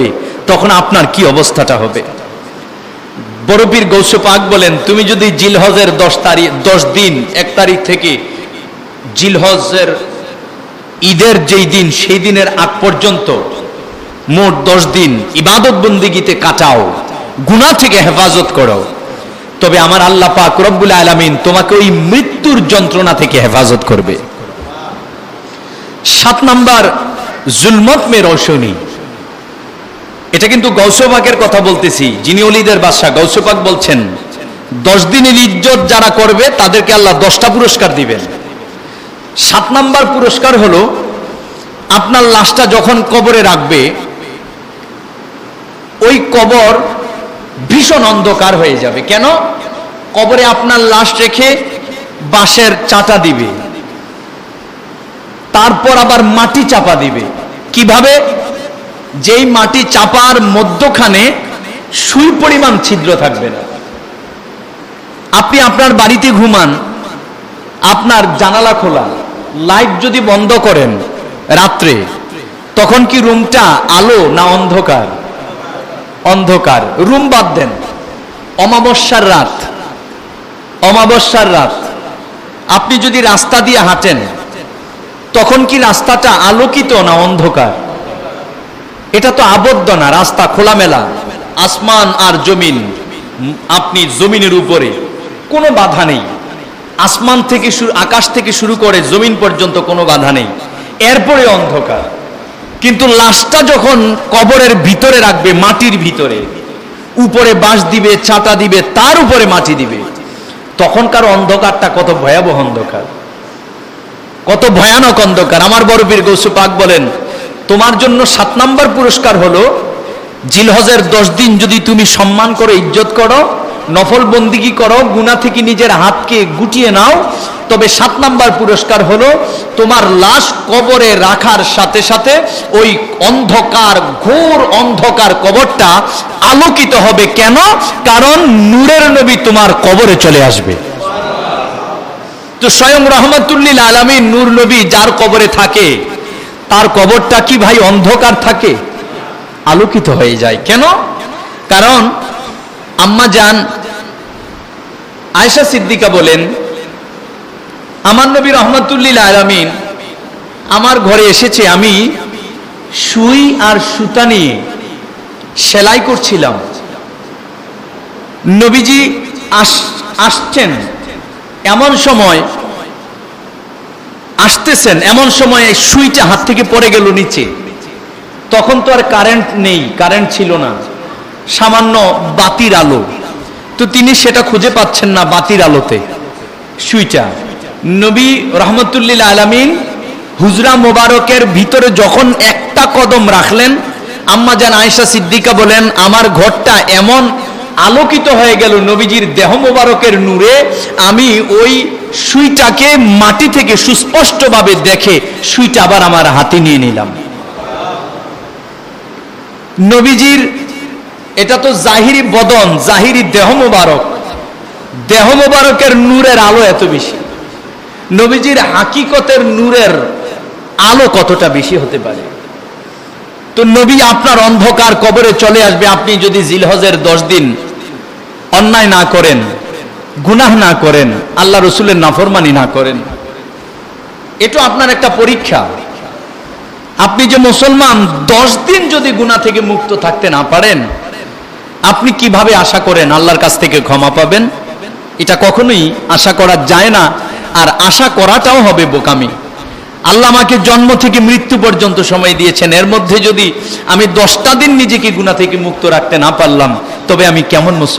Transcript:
করবে তখন আপনার কি অবস্থাটা হবে? বরফির গৌস পাক বলেন, তুমি যদি জিলহজের দশ তারিখ দশ দিন, এক তারিখ থেকে জিলহজের ঈদের যেই দিন, সেই দিনের আগ পর্যন্ত মোট দশ দিন ইবাদত বন্দিগিতে কাটাও গুণা থেকে হেফাজত করো। তবে আমার আল্লাহ পাক রব্বুল আলামিন তোমাকে ওই মৃত্যুর যন্ত্রণা থেকে হেফাজত করবে। সাত নাম্বার জুলমত মে রৌশনী। এটা কিন্তু গৌসপাকের কথা বলতেছি, যিনি অলিদের বাদশাহ। গৌসপাক বলছেন, দশ দিনের ইজ্জত যারা করবে, তাদেরকে আল্লাহ দশটা পুরস্কার দিবেন। সাত নাম্বার পুরস্কার হলো, আপনার লাশটা যখন কবরে রাখবে, ওই কবর ভীষণ অন্ধকার হয়ে যাবে। কেন? কবরে আপনার লাশ রেখে বাঁশের চাটা দিবে। তারপর আবার মাটি চাপা দিবে। কীভাবে? যেই মাটি চাপার মধ্যখানে সুই পরিমাণ ছিদ্র থাকবে না। আপনি আপনার বাড়িতে ঘুমান, আপনার জানালা খোলা, লাইট যদি বন্ধ করেন রাত্রে, তখন কি রুমটা আলো না অন্ধকার? অন্ধকার। রুম বাদ দেন। অমাবস্যার রাত। অমাবস্যার রাত। আপনি যদি রাস্তা দিয়ে হাঁটেন, তখন কি রাস্তাটা আলোকিত না অন্ধকার? এটা তো আবদ্ধ না, রাস্তা খোলামেলা। আসমান আর জমিন, আপনি জমিনের উপরে। কোনো বাধা নেই। আসমান থেকে শুরু, আকাশ থেকে শুরু করে জমিন পর্যন্ত কোনো বাধা নেই। এরপরে অন্ধকার। কিন্তু লাশটা যখন কবরের ভিতরে রাখবে, মাটির ভিতরে, উপরে বাঁশ দিবে চাটা দিবে, তার উপরে মাটি দিবে, তখনকার অন্ধকারটা কত ভয়াবহ অন্ধকার। কত ভয়ানক অন্ধকার। আমার বড় বীর গৌসু পাক বলেন তোমার জন্য সাত নাম্বার পুরস্কার হলো, জিলহজের দশ দিন যদি তুমি সম্মান করো, ইজ্জত করো নফল বন্দিগি করো গুণা থেকে নিজের হাতকে গুটিয়ে নাও, তবে সাত নাম্বার পুরস্কার হলো তোমার লাশ কবরে রাখার সাথে সাথে ওই অন্ধকার, ঘোর অন্ধকার কবরটা আলোকিত হবে। কেন? কারণ নূরের নবী তোমার কবরে চলে আসবে। তো স্বয়ং রহমতুল্লিল আলমী নূর নবী যার কবরে থাকে তার কবরটা কি ভাই অন্ধকার থাকে? আলোকিত হয়ে যায়। কেন? কারণ আম্মা যান আয়সা সিদ্দিকা বলেন, আমার নবী রহমতুল্লিল আলমিন আমার ঘরে এসেছে, আমি সুই আর সুতা নিয়ে সেলাই করছিলাম। নবীজি আস, আসছেন। এমন সময় আসতেছেন, এমন সময় সুইটা হাত থেকে পড়ে গেল নিচে। তখন তো আর কারেন্ট নেই কারেন্ট ছিল না। সামান্য বাতির আলো। তো তিনি সেটা খুঁজে পাচ্ছেন না বাতির আলোতে সুইটা নবী রহমতুল্লিল আলামিন হুজরা মোবারকের ভিতরে যখন একটা কদম রাখলেন, আম্মা জান আয়েশা সিদ্দিকা বলেন, আমার ঘরটা এমন আলোকিত হয়ে গেল নবীজির দেহ মোবারকের নূরে। আমি ওই সুইটাকে মাটি থেকে সুস্পষ্টভাবে দেখে সুইটা আবার আমার হাতে নিয়ে নিলাম। নবীজির, এটা তো জাহিরি বদন, জাহিরি দেহ মোবারক। দেহ মোবারকের নূরের আলো এত বেশি। নবীজির হাকিকতের নূরের আলো কতটা বেশি হতে পারে? তো নবী আপনার অন্ধকার কবরে চলে আসবে। আপনি যদি জিলহজের দশ দিন অন্যায় না করেন, গুনাহ না করেন, আল্লাহ রসুলের নাফরমানি না করেন। এটা আপনার একটা পরীক্ষা। আপনি যে মুসলমান, দশ দিন যদি গুনাহ থেকে মুক্ত থাকতে না পারেন, আপনি কীভাবে আশা করেন আল্লাহর কাছ থেকে ক্ষমা পাবেন? এটা কখনোই আশা করা যায় না, আর আশা করাটাও হবে বোকামি। আল্লাহ আমাকে জন্ম থেকে মৃত্যু পর্যন্ত সময় দিয়েছেন। এর মধ্যে যদি আমি দশটা দিন নিজেকে গুণা থেকে মুক্ত রাখতে না পারলাম, তবে আমি কেমন মুসলমান?